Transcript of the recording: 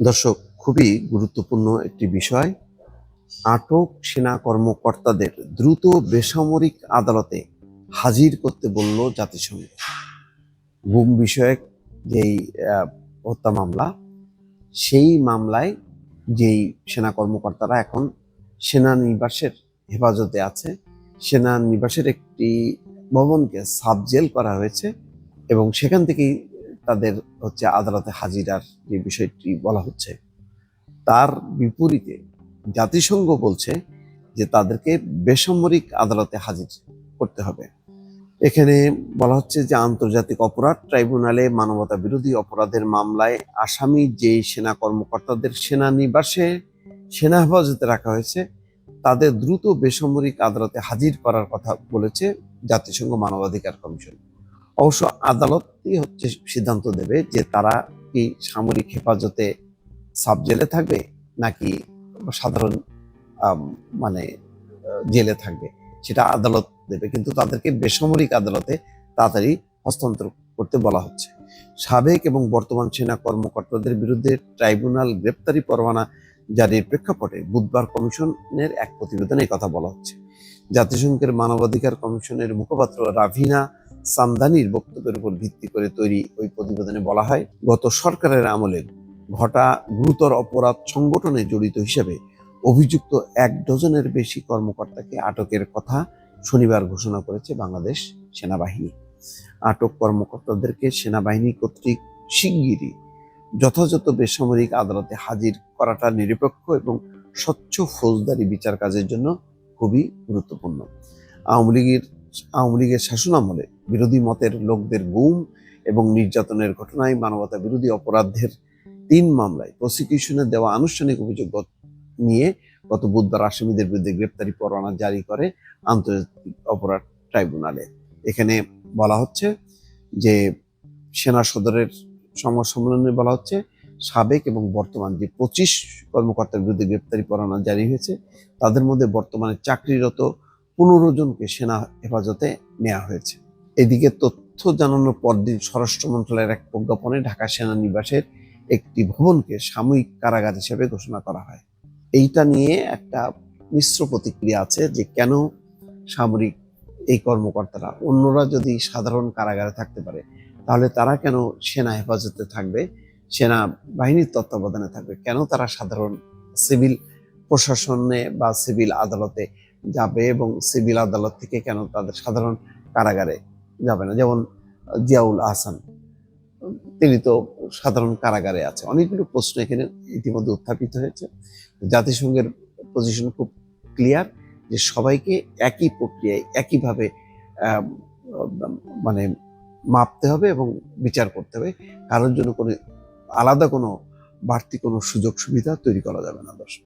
দর্শক, খুবই গুরুত্বপূর্ণ একটি বিষয়। আটক সেনা কর্মকর্তাদের দ্রুত বেসামরিক আদালতে হাজির করতে বলল জাতিসংঘ। গুম বিষয়ক যেই হত্যা মামলা, সেই মামলায় যেই সেনা কর্মকর্তারা এখন সেনানিবাসের হেফাজতে আছে সেনানিবাসের একটি ভবনকে সাবজেল করা হয়েছে এবং সেখান থেকেই তাদের হচ্ছে আদালতে হাজিরার যে বিষয়টি বলা হচ্ছে, তার বিপরীতে জাতিসংঘ বলছে যে তাদেরকে বেসামরিক আদালতে হাজির করতে হবে। এখানে বলা হচ্ছে যে আন্তর্জাতিক অপরাধ ট্রাইব্যুনালে মানবতা বিরোধী অপরাধের মামলায় আসামি যেই সেনা কর্মকর্তাদের সেনানিবাসে সেনা হেফাজতে রাখা হয়েছে, তাদের দ্রুত বেসামরিক আদালতে হাজির করার কথা বলেছে জাতিসংঘ মানবাধিকার কমিশন। অবশ্য আদালতই হচ্ছে সিদ্ধান্ত দেবে যে তারা কি সামরিক হেফাজতে সাব জেলে থাকবে নাকি সাধারণ মানে জেলে থাকবে। সেটা আদালত দেবে। কিন্তু তাদেরকে বেসামরিক আদালতে তাড়াতাড়ি হস্তান্তর করতে বলা হচ্ছে। সাবেক এবং বর্তমান সেনা কর্মকর্তাদের বিরুদ্ধে ট্রাইব্যুনাল গ্রেপ্তারি পরোয়ানা জারির প্রেক্ষাপটে বুধবার কমিশনের এক প্রতিবেদনে কথা বলা হচ্ছে। জাতিসংঘের মানবাধিকার কমিশনের মুখপাত্র রাভিনা সামদানির বক্তব্যের উপর ভিত্তি করে তৈরি ওই প্রতিবেদনে বলা হয়, গত সরকারের আমলে ঘটা গুরুতর অপরাধ সংগঠনে জড়িত হিসেবে অভিযুক্ত এক ডজনের বেশি কর্মকর্তাকে আটকের কথা শনিবার ঘোষণা করেছে বাংলাদেশ সেনাবাহিনী। আটক কর্মকর্তাদেরকে সেনাবাহিনী কর্তৃক শিগগিরই যথাযথ বেসামরিক আদালতে হাজির করাটা নিরপেক্ষ এবং স্বচ্ছ ফৌজদারি বিচার কাজের জন্য খুবই গুরুত্বপূর্ণ। আওয়ামী লীগের আওয়ামী লীগের শাসনামলে বিরোধী মতের লোকদের গুম এবং নির্যাতনের ঘটনায় মানবতা বিরোধী অপরাধের তিন মামলায় প্রসিকিউশনে দেওয়া আনুষ্ঠানিক অভিযোগ নিয়ে গত বুধবার আসামিদের বিরুদ্ধে গ্রেপ্তারি পরোয়ানা জারি করে আন্তর্জাতিক অপরাধ ট্রাইব্যুনালে। এখানে বলা হচ্ছে যে সেনা সদরের সংবাদ সম্মেলনে বলা হচ্ছে সাবেক এবং বর্তমান যে পঁচিশ কর্মকর্তার বিরুদ্ধে গ্রেপ্তারি পরোয়ানা জারি হয়েছে, তাদের মধ্যে বর্তমানে চাকরিরত পনেরো জনকে সেনা হেফাজতে নেওয়া হয়েছে। এদিকে তথ্য জানানোর পরদিন স্বরাষ্ট্র মন্ত্রণালয়ের এক প্রজ্ঞাপনে ঢাকা সেনানিবাসের একটি ভবনকে সাময়িক কারাগার হিসেবে ঘোষণা করা হয়। এইটা নিয়ে একটা মিশ্র প্রতিক্রিয়া আছে যে কেন সামরিক এই কর্মকর্তারা, অন্যরা যদি সাধারণ কারাগারে থাকতে পারে, তাহলে তারা কেন সেনা হেফাজতে থাকবে, সেনা বাহিনীর তত্ত্বাবধানে থাকবে, কেন তারা সাধারণ সিভিল প্রশাসনে বা সিভিল আদালতে যাবে এবং সিভিল আদালত থেকে কেন তাদের সাধারণ কারাগারে যাবে না? যেমন জিয়াউল আহসান তিনি তো সাধারণ কারাগারে আছে। অনেকগুলো প্রশ্ন এখানে ইতিমধ্যে উত্থাপিত হয়েছে। জাতিসংঘের পজিশন খুব ক্লিয়ার যে সবাইকে একই প্রক্রিয়ায় একইভাবে মানে মাপতে হবে এবং বিচার করতে হবে। কারোর জন্য কোনো আলাদা কোনো বাড়তি কোনো সুযোগ সুবিধা তৈরি করা যাবে না দর্শক।